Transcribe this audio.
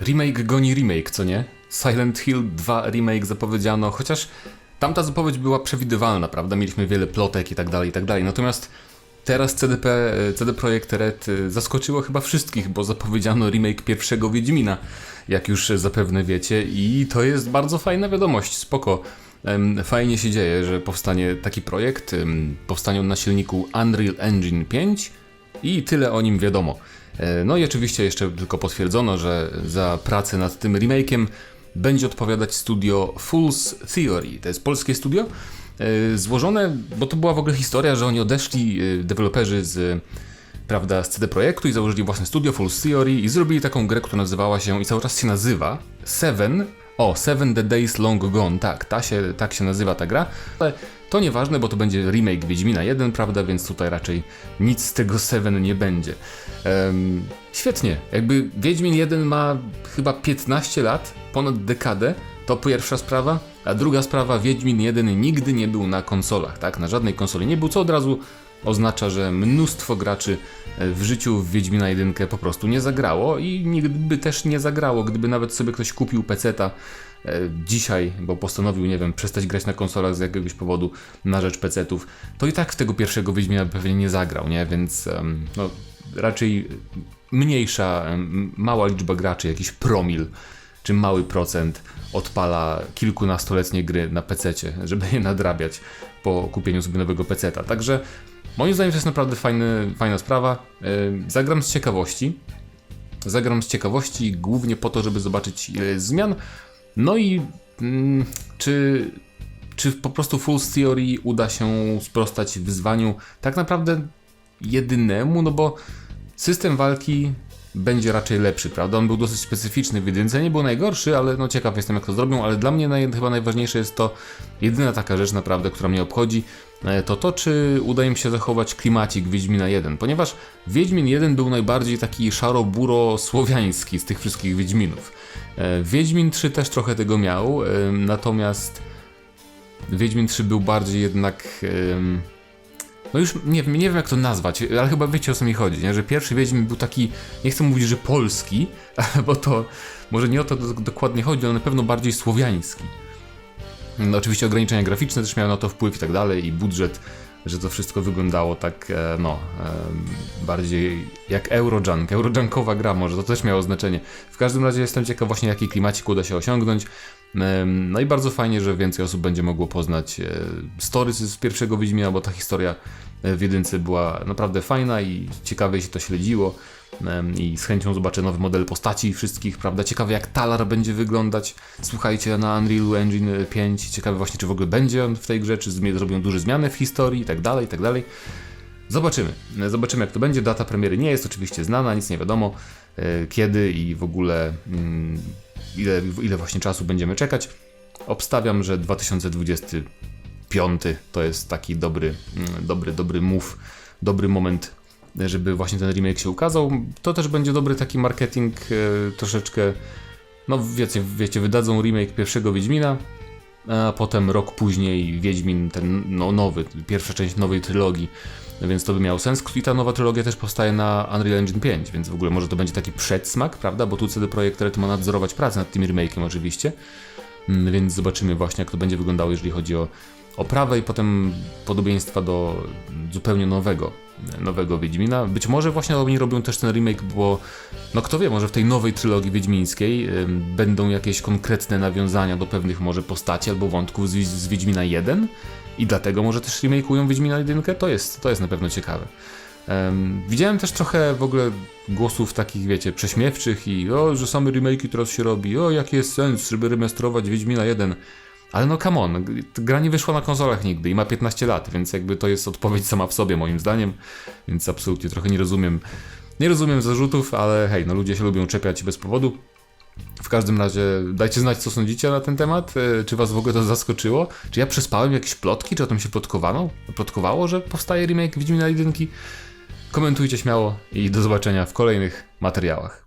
Remake goni remake, co nie? Silent Hill 2 remake zapowiedziano, chociaż tamta zapowiedź była przewidywalna, prawda? Mieliśmy wiele plotek i tak dalej, i tak dalej. Natomiast teraz CDP, e, CD Projekt Red e, zaskoczyło chyba wszystkich, bo zapowiedziano remake pierwszego Wiedźmina, jak już zapewne wiecie, i to jest bardzo fajna wiadomość, spoko. Fajnie się dzieje, że powstanie taki projekt. Powstanie on na silniku Unreal Engine 5 i tyle o nim wiadomo. E, No i oczywiście jeszcze tylko potwierdzono, że za pracę nad tym remake'iem będzie odpowiadać studio Fool's Theory. To jest polskie studio, e, złożone, bo to była w ogóle historia, że oni odeszli, e, deweloperzy z prawda, z CD Projektu i założyli własne studio Fool's Theory i zrobili taką grę, która nazywała się i cały czas się nazywa Seven. O, Seven the Days Long Gone, tak, ta się, tak się nazywa ta gra, ale to nieważne, bo to będzie remake Wiedźmina 1, prawda, więc tutaj raczej nic z tego Seven nie będzie. Em, świetnie, jakby Wiedźmin 1 ma chyba 15 lat, ponad dekadę, to pierwsza sprawa, a druga sprawa, Wiedźmin 1 nigdy nie był na konsolach, tak, na żadnej konsoli nie był, co od razu oznacza, że mnóstwo graczy e, w życiu w Wiedźmina 1 po prostu nie zagrało i nigdy by też nie zagrało, gdyby nawet sobie ktoś kupił peceta dzisiaj, bo postanowił, nie wiem, przestać grać na konsolach z jakiegoś powodu na rzecz pecetów, to i tak w tego pierwszego Wiedźmina pewnie nie zagrał, nie? Więc no, raczej mniejsza, mała liczba graczy, jakiś promil czy mały procent odpala kilkunastoletnie gry na pececie, żeby je nadrabiać po kupieniu sobie nowego peceta. Także moim zdaniem to jest naprawdę fajny, fajna sprawa. Yy, Zagram z ciekawości. Zagram z ciekawości głównie po to, żeby zobaczyć ile jest zmian. No i mm, czy, czy po prostu Full Theory uda się sprostać wyzwaniu tak naprawdę jedynemu, no bo system walki będzie raczej lepszy, prawda? On był dosyć specyficzny w jedynce, nie był najgorszy, ale no ciekaw jestem jak to zrobią, ale dla mnie naj, chyba najważniejsze jest to, jedyna taka rzecz naprawdę, która mnie obchodzi, e, to to, czy uda im się zachować klimacik Wiedźmina 1, ponieważ Wiedźmin 1 był najbardziej taki szaro-buro-słowiański z tych wszystkich Wiedźminów. E, Wiedźmin 3 też trochę tego miał, e, natomiast Wiedźmin 3 był bardziej jednak... no już nie, nie wiem jak to nazwać, ale chyba wiecie o co mi chodzi, nie? że pierwszy Wiedźmin był taki, nie chcę mówić, że polski, bo to może nie o to do- dokładnie chodzi, ale na pewno bardziej słowiański. No, oczywiście ograniczenia graficzne też miały na to wpływ i tak dalej, i budżet, że to wszystko wyglądało tak, e, no, e, bardziej jak Eurojunk, Eurojunkowa gra może, to też miało znaczenie. W każdym razie jestem ciekaw właśnie jaki klimacik uda się osiągnąć. No i bardzo fajnie, że więcej osób będzie mogło poznać e, story z pierwszego Wiedźmina, bo ta historia e, w jedynce była naprawdę fajna i ciekawie się to śledziło. I z chęcią zobaczę nowy model postaci wszystkich, prawda? Ciekawe jak Talar będzie wyglądać. Słuchajcie, na Unreal Engine 5. Ciekawe właśnie, czy w ogóle będzie on w tej grze, czy zrobią duże zmiany w historii i tak dalej, i tak dalej. Zobaczymy. Zobaczymy, jak to będzie. Data premiery nie jest oczywiście znana, nic nie wiadomo e, kiedy i w ogóle mm, ile, ile właśnie czasu będziemy czekać. Obstawiam, że 2025 to jest taki dobry, mm, dobry, dobry move, dobry moment, żeby właśnie ten remake się ukazał. To też będzie dobry taki marketing e, troszeczkę. No wiecie, wiecie, wydadzą remake pierwszego Wiedźmina, a potem rok później Wiedźmin, ten no, nowy, pierwsza część nowej trylogii, więc to by miało sens. I ta nowa trylogia też powstaje na Unreal Engine 5, więc w ogóle może to będzie taki przedsmak, prawda? Bo tu CD Projekt Red ma nadzorować pracę nad tym remake'iem oczywiście, Mm, więc zobaczymy właśnie jak to będzie wyglądało, jeżeli chodzi o oprawę i potem podobieństwa do zupełnie nowego, nowego Wiedźmina. Być może właśnie oni robią też ten remake, bo no kto wie, może w tej nowej trylogii wiedźmińskiej ym, będą jakieś konkretne nawiązania do pewnych może postaci albo wątków z, z Wiedźmina 1 i dlatego może też remake'ują Wiedźmina 1. To jest, to jest na pewno ciekawe. Em, widziałem też trochę w ogóle głosów takich, wiecie, prześmiewczych i o, że same remake'i teraz się robi, o, jaki jest sens, żeby remasterować Wiedźmina 1. Ale no come on, gra nie wyszła na konsolach nigdy i ma 15 lat, więc jakby to jest odpowiedź sama w sobie moim zdaniem, więc absolutnie trochę nie rozumiem, nie rozumiem zarzutów, ale hej, no ludzie się lubią czepiać bez powodu. Każdym razie dajcie znać, co sądzicie na ten temat. e, Czy was w ogóle to zaskoczyło? Czy ja przespałem jakieś plotki? Czy o tym się plotkowano? plotkowało, że powstaje remake Wiedźmina 1? Komentujcie śmiało i do zobaczenia w kolejnych materiałach.